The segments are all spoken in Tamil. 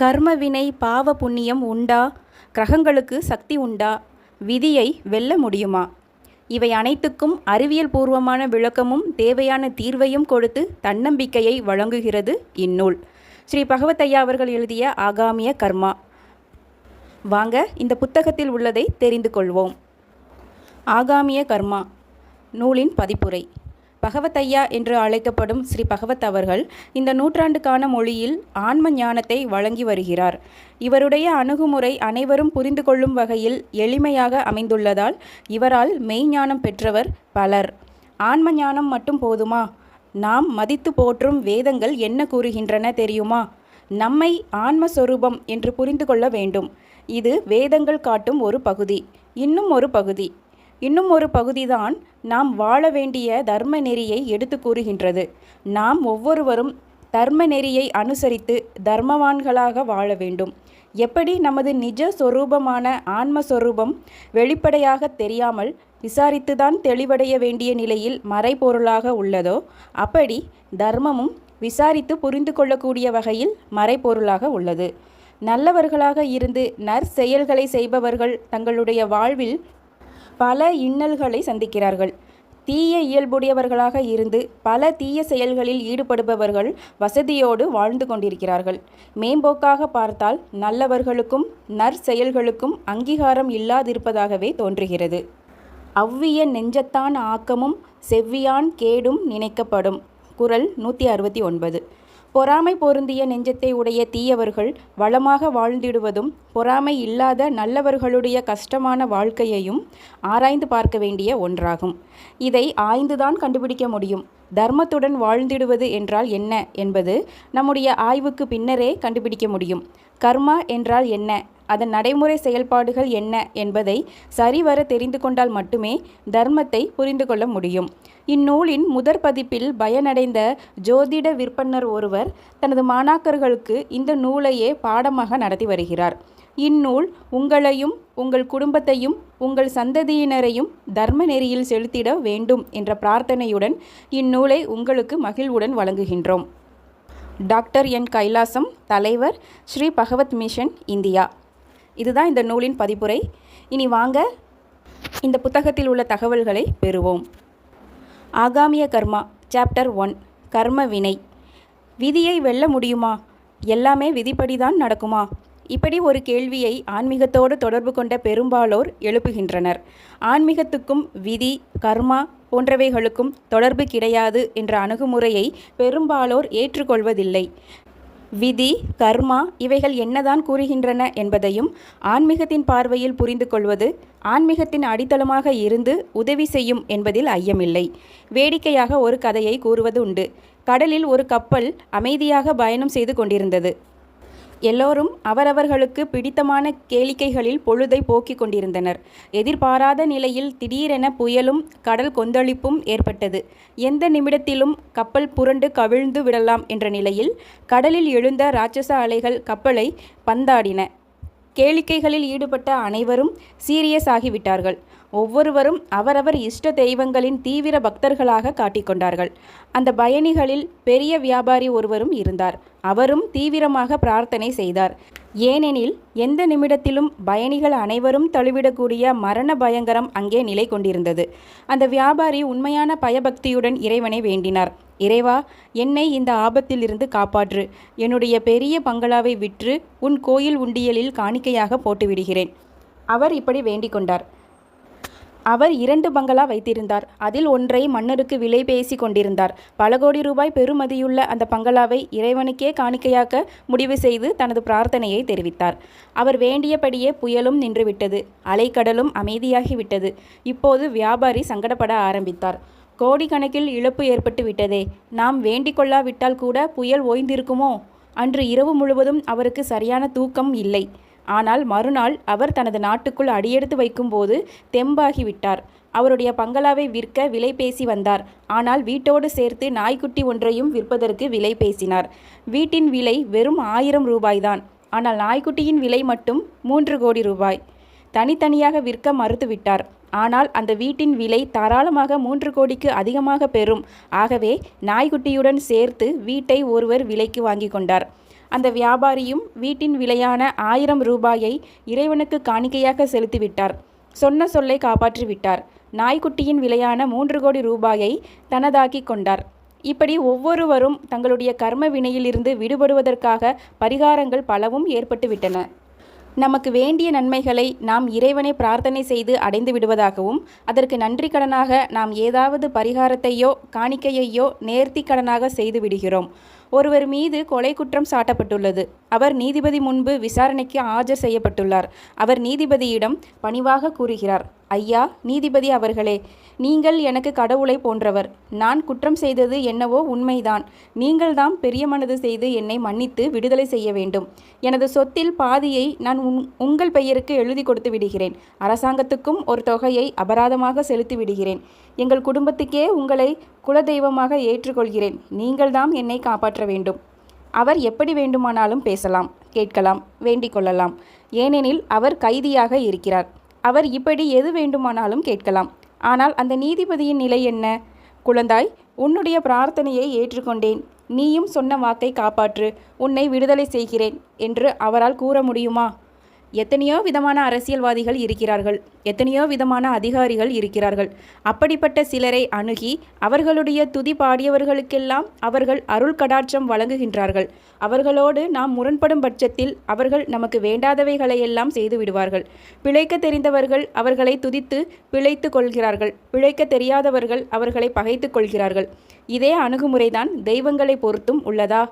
கர்ம வினை பாவ புண்ணியம் உண்டா? கிரகங்களுக்கு சக்தி உண்டா? விதியை வெல்ல முடியுமா? இவை அனைத்துக்கும் அறிவியல் பூர்வமான விளக்கமும் தேவையான தீர்வையும் கொடுத்து தன்னம்பிக்கையை வழங்குகிறது இந்நூல். ஸ்ரீ பகவத்தையா அவர்கள் எழுதிய ஆகாமிய கர்மா. வாங்க இந்த புத்தகத்தில் உள்ளதை தெரிந்து கொள்வோம். ஆகாமிய கர்மா நூலின் பதிப்புரை. பகவத்தையா என்று அழைக்கப்படும் ஸ்ரீ பகவத் அவர்கள் இந்த நூற்றாண்டுக்கான மொழியில் ஆன்ம ஞானத்தை வழங்கி வருகிறார். இவருடைய அணுகுமுறை அனைவரும் புரிந்து கொள்ளும் வகையில் எளிமையாக அமைந்துள்ளதால் இவரால் மெய்ஞானம் பெற்றவர் பலர். ஆன்ம ஞானம் மட்டும் போதுமா? நாம் மதித்து போற்றும் வேதங்கள் என்ன கூறுகின்றன தெரியுமா? நம்மை ஆன்மஸ்வரூபம் என்று புரிந்து கொள்ள வேண்டும். இது வேதங்கள் காட்டும் ஒரு பகுதி இன்னும் ஒரு பகுதி. இன்னும் ஒரு பகுதிதான் நாம் வாழ வேண்டிய தர்ம நெறியை எடுத்து கூறுகின்றது. நாம் ஒவ்வொருவரும் தர்ம நெறியை அனுசரித்து தர்மவான்களாக வாழ வேண்டும். எப்படி நமது நிஜ சொரூபமான ஆன்மஸ்வரூபம் வெளிப்படையாக தெரியாமல் விசாரித்துதான் தெளிவடைய வேண்டிய நிலையில் மறைபொருளாக உள்ளதோ அப்படி தர்மமும் விசாரித்து புரிந்து கொள்ளக்கூடிய வகையில் மறைபொருளாக உள்ளது. நல்லவர்களாக இருந்து நற்செயல்களை செய்பவர்கள் தங்களுடைய வாழ்வில் பல இன்னல்களை சந்திக்கிறார்கள். தீய இயல்புடையவர்களாக இருந்து பல தீய செயல்களில் ஈடுபடுபவர்கள் வசதியோடு வாழ்ந்து கொண்டிருக்கிறார்கள். மேம்போக்காக பார்த்தால் நல்லவர்களுக்கும் நற்செயல்களுக்கும் அங்கீகாரம் இல்லாதிருப்பதாகவே தோன்றுகிறது. அவ்விய நெஞ்சத்தான் ஆக்கமும் செவ்வியான் கேடும் நினைக்கப்படும். குரல் நூற்றி அறுபத்தி ஒன்பது. பொறாமை பொருந்திய நெஞ்சத்தை உடைய தீயவர்கள் வளமாக வாழ்ந்திடுவதும் பொறாமை இல்லாத நல்லவர்களுடைய கஷ்டமான வாழ்க்கையையும் ஆராய்ந்து பார்க்க வேண்டிய ஒன்றாகும். இதை ஆய்ந்துதான் கண்டுபிடிக்க முடியும். தர்மத்துடன் வாழ்ந்திடுவது என்றால் என்ன என்பது நம்முடைய ஆய்வுக்கு பின்னரே கண்டுபிடிக்க முடியும். கர்மா என்றால் என்ன? அதன் நடைமுறை செயல்பாடுகள் என்ன என்பதை சரிவர தெரிந்து கொண்டால் மட்டுமே தர்மத்தை புரிந்து கொள்ள முடியும். இந்நூலின் முதற் பதிப்பில் பயனடைந்த ஜோதிட விற்பனர் ஒருவர் தனது மாணாக்கர்களுக்கு இந்த நூலையே பாடமாக நடத்தி வருகிறார். இந்நூல் உங்களையும் உங்கள் குடும்பத்தையும் உங்கள் சந்ததியினரையும் தர்ம நெறியில் செலுத்திட வேண்டும் என்ற பிரார்த்தனையுடன் இந்நூலை உங்களுக்கு மகிழ்வுடன் வழங்குகின்றோம். டாக்டர் என் கைலாசம் தலைவர் ஸ்ரீ பகவத் மிஷன் இந்தியா. இதுதான் இந்த நூலின் பதிப்புரை. இனி வாங்க இந்த புத்தகத்தில் உள்ள தகவல்களை பெறுவோம். ஆகாமிய கர்மா சாப்டர் ஒன் கர்ம வினை. விதியை வெல்ல முடியுமா? எல்லாமே விதிப்படிதான் நடக்குமா? இப்படி ஒரு கேள்வியை ஆன்மீகத்தோடு தொடர்பு கொண்ட பெரும்பாலோர் எழுப்புகின்றனர். ஆன்மீகத்துக்கும் விதி கர்மா போன்றவைகளுக்கும் தொடர்பு கிடையாது என்ற அணுகுமுறையை பெரும்பாலோர் ஏற்றுக்கொள்வதில்லை. விதி கர்மா இவைகள் என்னதான் கூறுகின்றன என்பதையும் ஆன்மீகத்தின் பார்வையில் புரிந்து கொள்வது ஆன்மீகத்தின் அடித்தளமாக இருந்து உதவி செய்யும் என்பதில் ஐயமில்லை. வேடிக்கையாக ஒரு கதையை கூறுவது உண்டு. கடலில் ஒரு கப்பல் அமைதியாக பயணம் செய்து கொண்டிருந்தது. எல்லோரும் அவரவர்களுக்கு பிடித்தமான கேளிக்கைகளில் பொழுதை போக்கிக் கொண்டிருந்தனர். எதிர்பாராத நிலையில் திடீரென புயலும் கடல் கொந்தளிப்பும் ஏற்பட்டது. எந்த நிமிடத்திலும் கப்பல் புரண்டு கவிழ்ந்து விடலாம் என்ற நிலையில் கடலில் எழுந்த ராட்சச அலைகள் கப்பலை பந்தாடின. கேளிக்கைகளில் ஈடுபட்ட அனைவரும் சீரியஸ் ஆகிவிட்டார்கள். ஒவ்வொருவரும் அவரவர் இஷ்ட தெய்வங்களின் தீவிர பக்தர்களாக காட்டிக்கொண்டார்கள் அந்த பயணிகளில் பெரிய வியாபாரி ஒருவரும் இருந்தார். அவரும் தீவிரமாக பிரார்த்தனை செய்தார். ஏனெனில் எந்த நிமிடத்திலும் பயணிகள் அனைவரும் தழுவிடக்கூடிய மரண பயங்கரம் அங்கே நிலை கொண்டிருந்தது. அந்த வியாபாரி உண்மையான பயபக்தியுடன் இறைவனை வேண்டினார். இறைவா என்னை இந்த ஆபத்திலிருந்து காப்பாற்று. என்னுடைய பெரிய பங்களாவை விற்று உன் கோயில் உண்டியலில் காணிக்கையாக போட்டுவிடுகிறேன். அவர் இப்படி வேண்டிக் கொண்டார் அவர் இரண்டு பங்களா வைத்திருந்தார். அதில் ஒன்றை மன்னருக்கு விலை பேசி கொண்டிருந்தார். பல கோடி ரூபாய் பெறுமதியுள்ள அந்த பங்களாவை இறைவனுக்கே காணிக்கையாக்க முடிவு செய்து தனது பிரார்த்தனையை தெரிவித்தார். அவர் வேண்டியபடியே புயலும் நின்றுவிட்டது. அலைக்கடலும் அமைதியாகிவிட்டது. இப்போது வியாபாரி சங்கடப்பட ஆரம்பித்தார். கோடிக்கணக்கில் இழப்பு ஏற்பட்டு விட்டதே. நாம் வேண்டிக் கொள்ளாவிட்டால் கூட புயல் ஓய்ந்திருக்குமோ? அன்று இரவு முழுவதும் அவருக்கு சரியான தூக்கம் இல்லை. ஆனால் மறுநாள் அவர் தனது நாட்டுக்குள் அடியெடுத்து வைக்கும்போது தெம்பாகிவிட்டார். அவருடைய பங்களாவை விற்க விலை பேசி வந்தார். ஆனால் வீட்டோடு சேர்த்து நாய்க்குட்டி ஒன்றையும் விற்பதற்கு விலை பேசினார். வீட்டின் விலை வெறும் ஆயிரம் ரூபாய்தான். ஆனால் நாய்க்குட்டியின் விலை மட்டும் மூன்று கோடி ரூபாய். தனித்தனியாக விற்க மறுத்துவிட்டார். ஆனால் அந்த வீட்டின் விலை தாராளமாக மூன்று கோடிக்கு அதிகமாக பெறும். ஆகவே நாய்க்குட்டியுடன் சேர்த்து வீட்டை ஒருவர் விலைக்கு வாங்கி கொண்டார். அந்த வியாபாரியும் வீட்டின் விலையான ஆயிரம் ரூபாயை இறைவனுக்கு காணிக்கையாக செலுத்திவிட்டார். சொன்ன சொல்லை காப்பாற்றிவிட்டார். நாய்க்குட்டியின் விலையான மூன்று கோடி ரூபாயை தனதாக்கி கொண்டார். இப்படி ஒவ்வொருவரும் தங்களுடைய கர்ம வினையிலிருந்து விடுபடுவதற்காக பரிகாரங்கள் பலவும் ஏற்பட்டுவிட்டன. நமக்கு வேண்டிய நன்மைகளை நாம் இறைவனை பிரார்த்தனை செய்து அடைந்து விடுவதாகவும் அதற்கு நன்றி கடனாக நாம் ஏதாவது பரிகாரத்தையோ காணிக்கையையோ நேர்த்தி கடனாக செய்து விடுகிறோம். ஒருவர் மீது கொலை குற்றம் சாட்டப்பட்டுள்ளது. அவர் நீதிபதி முன்பு விசாரணைக்கு ஆஜர் செய்யப்பட்டுள்ளார். அவர் நீதிபதியிடம் பணிவாக கூறுகிறார் ஐயா நீதிபதி அவர்களே நீங்கள் எனக்கு கடவுளை போன்றவர். நான் குற்றம் செய்தது என்னவோ உண்மைதான். நீங்கள்தான் பெரிய மனது செய்து என்னை மன்னித்து விடுதலை செய்ய வேண்டும். எனது சொத்தில் பாதியை நான் உன் உங்கள் பெயருக்கு எழுதி கொடுத்து விடுகிறேன். அரசாங்கத்துக்கும் ஒரு தொகையை அபராதமாக செலுத்தி விடுகிறேன். எங்கள் குடும்பத்துக்கே உங்களை குலதெய்வமாக ஏற்றுக்கொள்கிறேன். நீங்கள்தான் என்னை காப்பாற்ற வேண்டும். அவர் எப்படி வேண்டுமானாலும் பேசலாம் கேட்கலாம் வேண்டிக் கொள்ளலாம். ஏனெனில் அவர் கைதியாக இருக்கிறார். அவர் இப்படி எது வேண்டுமானாலும் கேட்கலாம். ஆனால் அந்த நீதிபதியின் நிலை என்ன? குழந்தாய் உன்னுடைய பிரார்த்தனையை ஏற்றுக்கொண்டேன். நீயும் சொன்ன வாக்கை காப்பாற்று. உன்னை விடுதலை செய்கிறேன் என்று அவரால் கூற முடியுமா? எத்தனையோ விதமான அரசியல்வாதிகள் இருக்கிறார்கள் எத்தனையோ விதமான அதிகாரிகள் இருக்கிறார்கள். அப்படிப்பட்ட சிலரை அணுகி அவர்களுடைய துதி பாடியவர்களுக்கெல்லாம் அவர்கள் அருள் கடாட்சம் வழங்குகின்றார்கள். அவர்களோடு நாம் முரண்படும் பட்சத்தில் அவர்கள் நமக்கு வேண்டாதவைகளையெல்லாம் செய்து விடுவார்கள். பிழைக்க தெரிந்தவர்கள் அவர்களை துதித்து பிழைத்து கொள்கிறார்கள். பிழைக்க தெரியாதவர்கள் அவர்களை பகைத்து கொள்கிறார்கள். இதே அணுகுமுறைதான் தெய்வங்களை பொறுத்தும் உள்ளதா?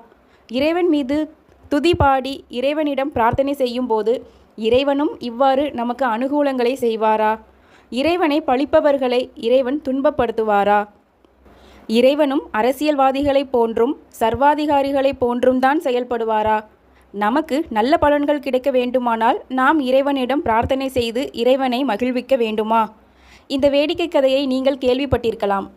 இறைவன் மீது துதி பாடி இறைவனிடம் பிரார்த்தனை செய்யும் போது இறைவனும் இவ்வாறு நமக்கு அனுகூலங்களை செய்வாரா? இறைவனை பழிப்பவர்களை இறைவன் துன்பப்படுத்துவாரா? இறைவனும் அரசியல்வாதிகளைப் போன்றும் சர்வாதிகாரிகளைப் போன்றும் தான் செயல்படுவாரா? நமக்கு நல்ல பலன்கள் கிடைக்க வேண்டுமானால் நாம் இறைவனிடம் பிரார்த்தனை செய்து இறைவனை மகிழ்விக்க வேண்டுமா? இந்த வேடிக்கை கதையை நீங்கள் கேள்விப்பட்டிருக்கலாம்.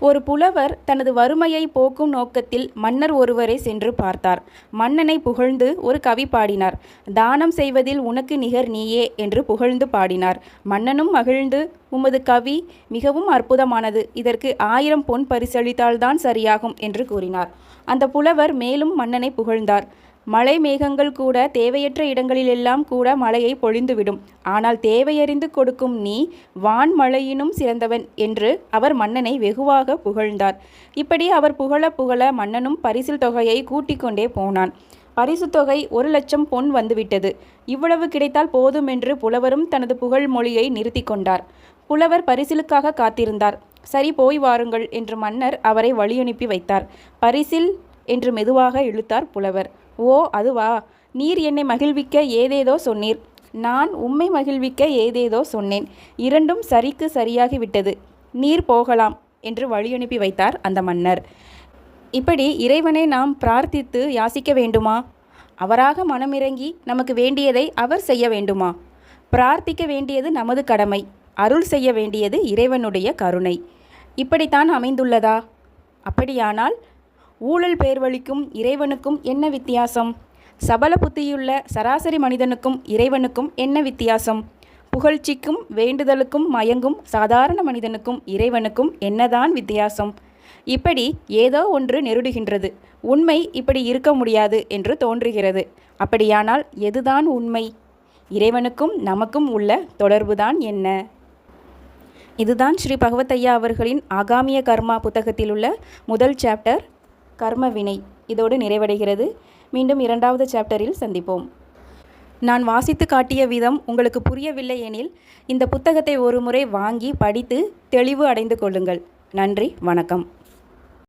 ஒரு புலவர் தனது வறுமையை போக்கும் நோக்கத்தில் மன்னர் ஒருவரை சென்று பார்த்தார். மன்னனை புகழ்ந்து ஒரு கவி பாடினார். தானம் செய்வதில் உனக்கு நிகர் நீயே என்று புகழ்ந்து பாடினார். மன்னனும் மகிழ்ந்து உமது கவி மிகவும் அற்புதமானது. இதற்கு ஆயிரம் பொன் பரிசளித்தால்தான் சரியாகும் என்று கூறினார். அந்த புலவர் மேலும் மன்னனை புகழ்ந்தார். மழை மேகங்கள் கூட தேவையற்ற இடங்களிலெல்லாம் கூட மழையை பொழிந்துவிடும். ஆனால் தேவையறிந்து கொடுக்கும் நீ வான் மழையினும் சிறந்தவன் என்று அவர் மன்னனை வெகுவாக புகழ்ந்தார். இப்படி அவர் புகழ புகழ மன்னனும் பரிசில் தொகையை கூட்டிக் கொண்டே போனான். பரிசு தொகை ஒரு லட்சம் பொன் வந்துவிட்டது. இவ்வளவு கிடைத்தால் போதும் என்று புலவரும் தனது புகழ் மொழியை நிறுத்தி கொண்டார். புலவர் பரிசிலுக்காக காத்திருந்தார். சரி போய் வாருங்கள் என்று மன்னர் அவரை வழியனுப்பி வைத்தார். பரிசில் என்று மெதுவாக இழுத்தார் புலவர். ஓ அதுவா? நீர் என்னை மகிழ்விக்க ஏதேதோ சொன்னீர். நான் உம்மை மகிழ்விக்க ஏதேதோ சொன்னேன். இரண்டும் சரிக்கு சரியாகிவிட்டது. நீர் போகலாம் என்று வழியனுப்பி வைத்தார் அந்த மன்னர். இப்படி இறைவனை நாம் பிரார்த்தித்து யாசிக்க வேண்டுமா? அவராக மனமிறங்கி நமக்கு வேண்டியதை அவர் செய்ய வேண்டுமா? பிரார்த்திக்க வேண்டியது நமது கடமை. அருள் செய்ய வேண்டியது இறைவனுடைய கருணை. இப்படித்தான் அமைந்துள்ளதா? அப்படியானால் ஊழல் பேர்வழிக்கும் இறைவனுக்கும் என்ன வித்தியாசம்? சபல புத்தியுள்ள சராசரி மனிதனுக்கும் இறைவனுக்கும் என்ன வித்தியாசம்? புகழ்ச்சிக்கும் வேண்டுதலுக்கும் மயங்கும் சாதாரண மனிதனுக்கும் இறைவனுக்கும் என்னதான் வித்தியாசம்? இப்படி ஏதோ ஒன்று நெருடுகின்றது. உண்மை இப்படி இருக்க முடியாது என்று தோன்றுகிறது. அப்படியானால் எதுதான் உண்மை? இறைவனுக்கும் நமக்கும் உள்ள தொடர்புதான் என்ன? இதுதான் ஸ்ரீ பகவத்தையா அவர்களின் ஆகாமிய கர்மா புத்தகத்தில் உள்ள முதல் சாப்டர் கர்ம வினை. இதோடு நிறைவடைகிறது. மீண்டும் இரண்டாவது சாப்டரில் சந்திப்போம். நான் வாசித்து காட்டிய விதம் உங்களுக்கு புரியவில்லை எனில் இந்த புத்தகத்தை ஒரு முறை வாங்கி படித்து தெளிவு அடைந்து கொள்ளுங்கள். நன்றி வணக்கம்.